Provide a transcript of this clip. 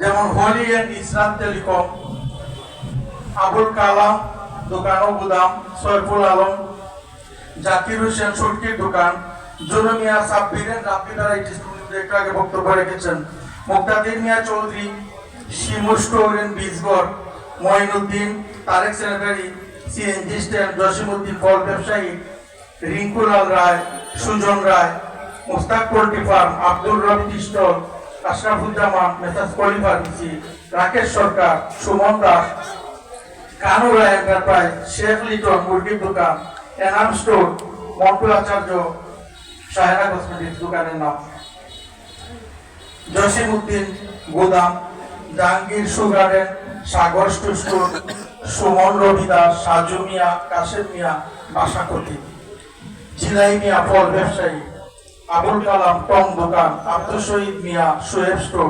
যেমন holy and Islam telecom, Abul Kalam, দোকান ও গুদাম, সৈফুল আলম, জাকির হোসেন সুরকির দোকান জুনু মিয়া সাব্বিরের রাব্বি ভ্যারাইটিস একটু আগে বক্তব্য রেখেছেন। Muktadir Mia Chowdhury Shimur store and Bijgarh, Moinuddin, Tareq sanitary CNG stand Jasimuddin ফল ব্যবসায়ী, Rinkulal Roy, Sujan Roy, Mustak poultry farm Abdul Robi stall Ashrafuzzaman, মেসাজ কলি ফার্মেসি রাকেশ সরকার, সুমন দাস কানুরা এন্টারপ্রাইজ, শেখ লিটন মুরগির দোকান, এনাম স্টোর মন্টু আচার্য সাহেরা কসমেটিক্স দোকানের নাম। জসিম উদ্দিন, গোদাম, জাহাঙ্গীর সুগার্ডেন, সাগর স্টোর সুমন রবি দাস সাজু মিয়া, কাশেম মিয়া বাসাকতি জিলাই মিয়া, ফল ব্যবসায়ী। আবুল কালাম টং দোকান আব্দুল শহীদ মিয়া সোয়েব স্টোর